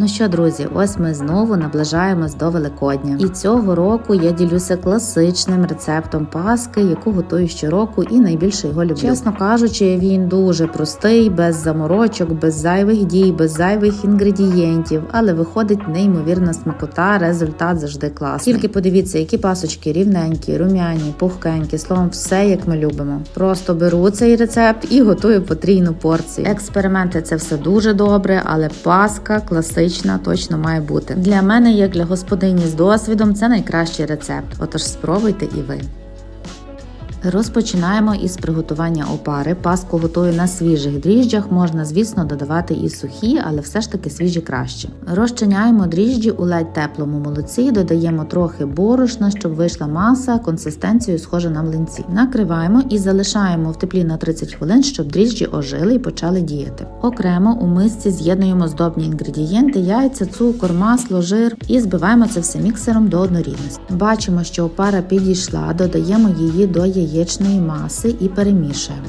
Ну що, друзі, ось ми знову наближаємось до Великодня. І цього року я ділюся класичним рецептом паски, яку готую щороку, і найбільше його люблю. Чесно кажучи, він дуже простий, без заморочок, без зайвих дій, без зайвих інгредієнтів, але виходить неймовірна смакота. Результат завжди класний. Тільки подивіться, які пасочки рівненькі, рум'яні, пухкенькі, словом, все як ми любимо. Просто беру цей рецепт і готую потрійну порцію. Експерименти це все дуже добре, але паска класична точно має бути. Для мене, як для господині з досвідом, це найкращий рецепт. Отож, спробуйте і ви. Розпочинаємо із приготування опари. Паску готую на свіжих дріжджах. Можна, звісно, додавати і сухі, але все ж таки свіжі краще. Розчиняємо дріжджі у ледь теплому молоці, додаємо трохи борошна, щоб вийшла маса, консистенцією схожа на млинці. Накриваємо і залишаємо в теплі на 30 хвилин, щоб дріжджі ожили і почали діяти. Окремо у мисці з'єднуємо здобні інгредієнти, яйця, цукор, масло, жир і збиваємо це все міксером до однорідності. Бачимо, що опара підійшла, додаємо її до яєчної маси і перемішуємо.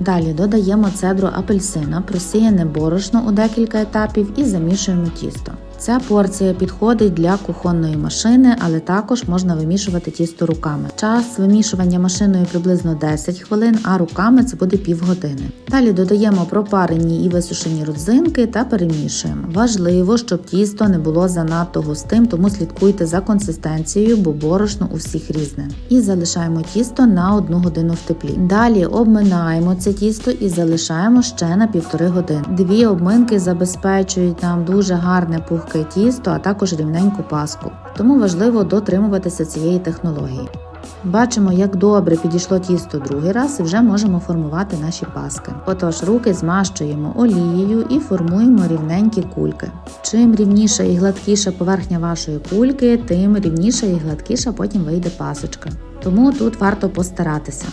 Далі додаємо цедру апельсина, просіяне борошно у декілька етапів і замішуємо тісто. Ця порція підходить для кухонної машини, але також можна вимішувати тісто руками. Час вимішування машиною приблизно 10 хвилин, а руками це буде півгодини. Далі додаємо пропарені і висушені родзинки та перемішуємо. Важливо, щоб тісто не було занадто густим, тому слідкуйте за консистенцією, бо борошно у всіх різне. І залишаємо тісто на 1 годину в теплі. Далі обминаємо це тісто і залишаємо ще на півтори години. Дві обминки забезпечують нам дуже гарне пухке тісто, а також рівненьку паску. Тому важливо дотримуватися цієї технології. Бачимо, як добре підійшло тісто другий раз і вже можемо формувати наші паски. Отож, руки змащуємо олією і формуємо рівненькі кульки. Чим рівніша і гладкіша поверхня вашої кульки, тим рівніша і гладкіша потім вийде пасочка. Тому тут варто постаратися.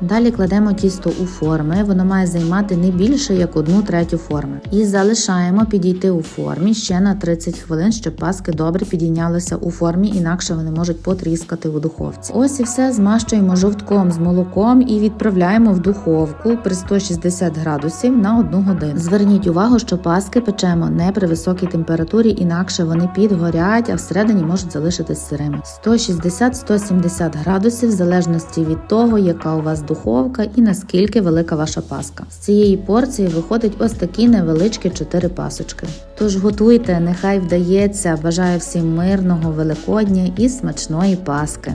Далі кладемо тісто у форми, воно має займати не більше як одну третю форми. І залишаємо підійти у формі ще на 30 хвилин, щоб паски добре підійнялися у формі, інакше вони можуть потріскати у духовці. Ось і все змащуємо жовтком з молоком і відправляємо в духовку при 160 градусів на 1 годину. Зверніть увагу, що паски печемо не при високій температурі, інакше вони підгорять, а всередині можуть залишитись сирими. 160-170 градусів в залежності від того, яка у вас духовка і наскільки велика ваша паска. З цієї порції виходить ось такі невеличкі 4 пасочки. Тож готуйте, нехай вдається. Бажаю всім мирного, великодня і смачної паски.